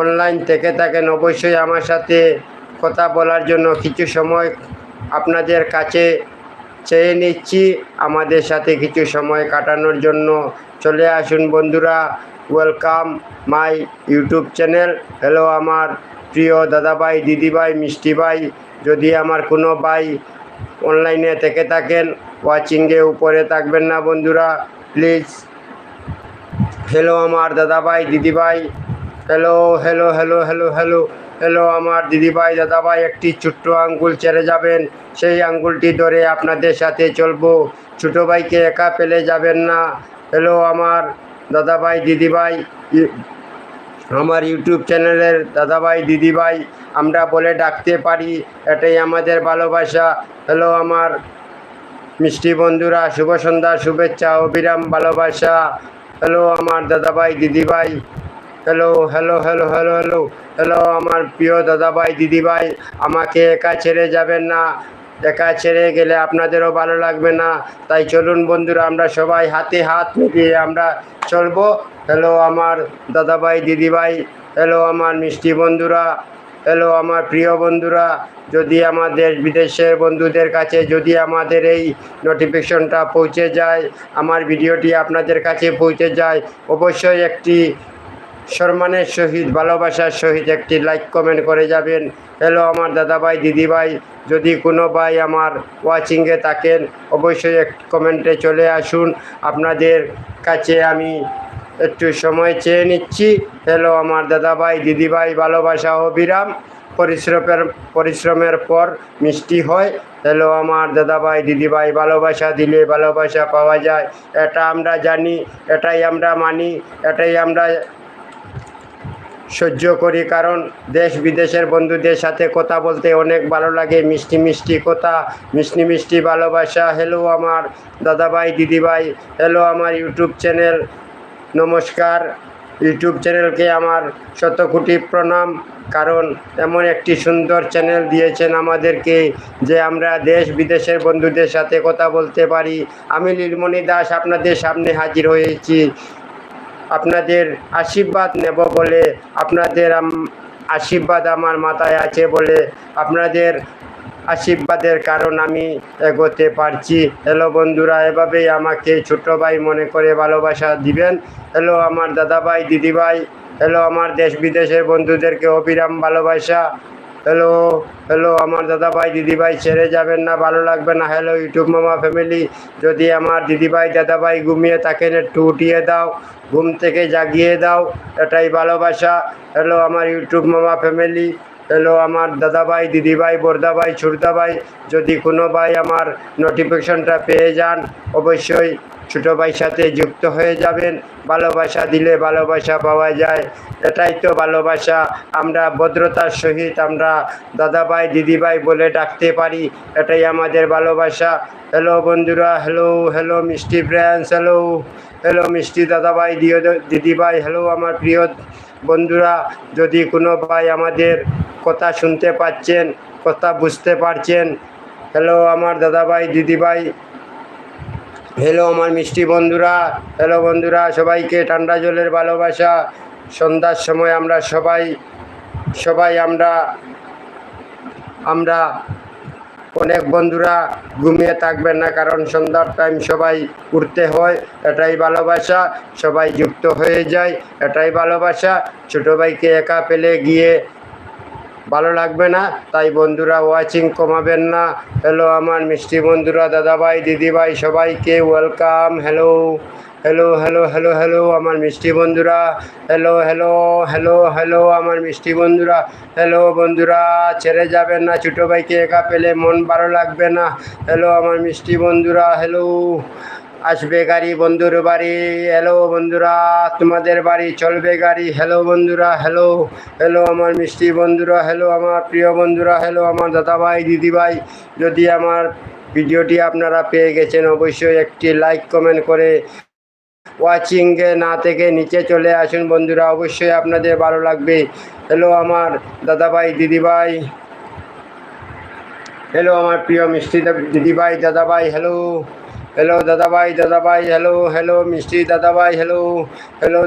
Online থেকে থাকেন অবশ্যই আমার সাথে কথা বলার জন্য কিছু সময় আপনাদের কাছে চেয়ে নিচ্ছি। আমাদের সাথে কিছু সময় কাটানোর জন্য চলে আসুন বন্ধুরা। Welcome my YouTube channel. Hello আমার প্রিয় দাদাভাই, দিদিভাই মিষ্টি ভাই যদি আমার কোনো ভাই অনলাইনে থেকে থাকেন, ওয়াচিংয়ে উপরে থাকবেন না বন্ধুরা। প্লিজ হ্যালো আমার দাদাভাই, দিদিভাই। Hello hello hello hello hello hello আমার দিদিভাই, দাদাভাই, একটি ছোট্ট আঙ্গুল ছেড়ে যাবেন। সেই আঙ্গুলটি ধরে আপনাদের সাথে চলবো। ছোটো ভাইকে একা ফেলে যাবেন না। হ্যালো আমার দাদাভাই, দিদিভাই আমার ইউটিউব চ্যানেলের দাদাভাই, দিদিভাই, আমরা বলে ডাকতে পারি, এটাই আমাদের ভালোবাসা। হ্যালো আমার মিষ্টি বন্ধুরা, শুভ সন্ধ্যা, শুভেচ্ছা, অবিরাম ভালোবাসা। হ্যালো আমার দাদাভাই, দিদিভাই। Hello hello hello hello hello hello আমার প্রিয় দাদাভাই, দিদিভাই। আমাকে একা ছেড়ে যাবেন না। একা ছেড়ে গেলে আপনাদেরও ভালো লাগবে না। তাই চলুন বন্ধুরা, আমরা সবাই হাতে হাত মিলিয়ে আমরা চলবো। হ্যালো আমার দাদাভাই, দিদিভাই। হ্যালো আমার মিষ্টি বন্ধুরা। হ্যালো আমার প্রিয় বন্ধুরা, যদি আমার দেশ বিদেশের বন্ধুদের কাছে, যদি আমাদের এই নোটিফিকেশনটা পৌঁছে যায়, আমার ভিডিওটি আপনাদের কাছে পৌঁছে যায়, অবশ্যই একটি সম্মানের সহিত, ভালোবাসার সহিত একটি লাইক কমেন্ট করে যাবেন। হ্যালো আমার দাদাভাই, দিদিভাই, যদি কোনো ভাই আমার ওয়াচিংয়ে থাকেন, অবশ্যই এক কমেন্টে চলে আসুন। আপনাদের কাছে আমি একটু সময় চেয়ে নিচ্ছি। হ্যালো, আমার দাদাভাই, দিদিভাই, ভালোবাসা অবিরাম পরিশ্রমের পরিশ্রমের পর মিষ্টি হয়। হ্যালো, আমার দাদাভাই, দিদিভাই, ভালোবাসা দিলে ভালোবাসা পাওয়া যায়। এটা আমরা জানি, এটাই আমরা মানি, এটাই আমরা সহ্য করি। কারণ দেশ বিদেশের বন্ধুদের সাথে কথা বলতে অনেক ভালো লাগে। মিষ্টি মিষ্টি কথা, মিষ্টি মিষ্টি ভালোবাসা। হ্যালো, আমার দাদাভাই, দিদিভাই, হ্যালো, আমার ইউটিউব চ্যানেল নমস্কার। ইউটিউব চ্যানেলকে আমার শত কোটি প্রণাম, কারণ এমন একটি সুন্দর চ্যানেল দিয়েছেন আমাদেরকে যে আমরা দেশ বিদেশের বন্ধুদের সাথে কথা বলতে পারি। আমি লীলমণি দাস আপনাদের সামনে হাজির হয়েছি। আপনাদের আশীর্বাদ নেব বলে, আপনাদের আশীর্বাদ আমার মাথায় আছে বলে, আপনাদের আশীর্বাদের কারণ আমি এগোতে পারছি। হ্যালো বন্ধুরা, এভাবেই আমাকে ছোট ভাই মনে করে ভালোবাসা দিবেন। হ্যালো আমার দাদা ভাই দিদি ভাই হ্যালো আমার দেশ বিদেশের বন্ধুদেরকে অবিরাম ভালোবাসা। হ্যালো হ্যালো আমার দাদা ভাই দিদি ভাই ছেড়ে যাবেন না, ভালো লাগবে না। হ্যালো ইউটিউব মামা ফ্যামিলি, যদি আমার দিদি ভাই দাদা ভাই ঘুমিয়ে থাকেন, একটু উঠিয়ে দাও, ঘুম থেকে জাগিয়ে দাও, এটাই ভালোবাসা। হ্যালো আমার ইউটিউব মামা ফ্যামিলি হ্যালো আমার দাদা ভাই দিদি ভাই ভাই ভাই যদি কোনো ভাই আমার নোটিফিকেশনটা পেয়ে যান, অবশ্যই ছোটো ভাই সাথে যুক্ত হয়ে যাবেন। ভালোবাসা দিলে ভালোবাসা পাওয়া যায়। এটাই তো ভালোবাসা। আমরা ভদ্রতার সহিত আমরা দাদা ভাই দিদি ভাই বলে ডাকতে পারি। এটাই আমাদের ভালোবাসা। হ্যালো বন্ধুরা হ্যালো হ্যালো মিষ্টি ফ্রেন্ডস হ্যালো হ্যালো মিষ্টি দাদা ভাই দিও দিদি ভাই হ্যালো আমার প্রিয় বন্ধুরা, যদি কোনো ভাই আমাদের কথা শুনতে পাচ্ছেন, কথা বুঝতে পারছেন, হ্যালো আমার দাদা ভাই দিদি ভাই হ্যালো আমার মিষ্টি বন্ধুরা, হ্যালো বন্ধুরা, সবাইকে ঠান্ডা জলের ভালোবাসা, সন্ধ্যার সময় আমরা সবাই সবাই আমরা আমরা অনেক বন্ধুরা ঘুমিয়ে থাকবেন না, কারণ সন্ধ্যার টাইম সবাই উঠতে হয়, এটাই ভালোবাসা, সবাই যুক্ত হয়ে যায়, এটাই ভালোবাসা। ছোটো ভাইকে একা পেলে গিয়ে ভালো লাগবে না, তাই বন্ধুরা ওয়াচিং কমাবেন না। হ্যালো আমার মিষ্টি বন্ধুরা, দাদাভাই, দিদিভাই, সবাইকে welcome hello hello hello hello hello আমার মিষ্টি বন্ধুরা হ্যালো হ্যালো হ্যালো হ্যালো আমার মিষ্টি বন্ধুরা হ্যালো বন্ধুরা, ছেড়ে যাবেন না, ছোটো ভাইকে একা পেলে মন ভালো লাগবে না। হ্যালো আমার মিষ্টি বন্ধুরা হ্যালো আসবে গাড়ি বন্ধুর বাড়ি হ্যালো বন্ধুরা, তোমাদের বাড়ি চলবে গাড়ি হ্যালো বন্ধুরা হ্যালো হ্যালো আমার মিষ্টি বন্ধুরা হ্যালো আমার প্রিয় বন্ধুরা হ্যালো আমার দাদাভাই, দিদিভাই। যদি আমার ভিডিওটি আপনারা পেয়ে গেছেন, অবশ্যই একটি লাইক কমেন্ট করে ওয়াচিংয়ে না থেকে নিচে চলে আসুন বন্ধুরা, অবশ্যই আপনাদের ভালো লাগবে। হ্যালো আমার দাদাভাই, দিদিভাই। হ্যালো আমার প্রিয় মিষ্টি দিদিভাই, দাদাভাই হ্যালো হ্যালো দাদাভাই দাদাভাই হ্যালো হ্যালো মিষ্টি দাদাভাই হ্যালো হ্যালো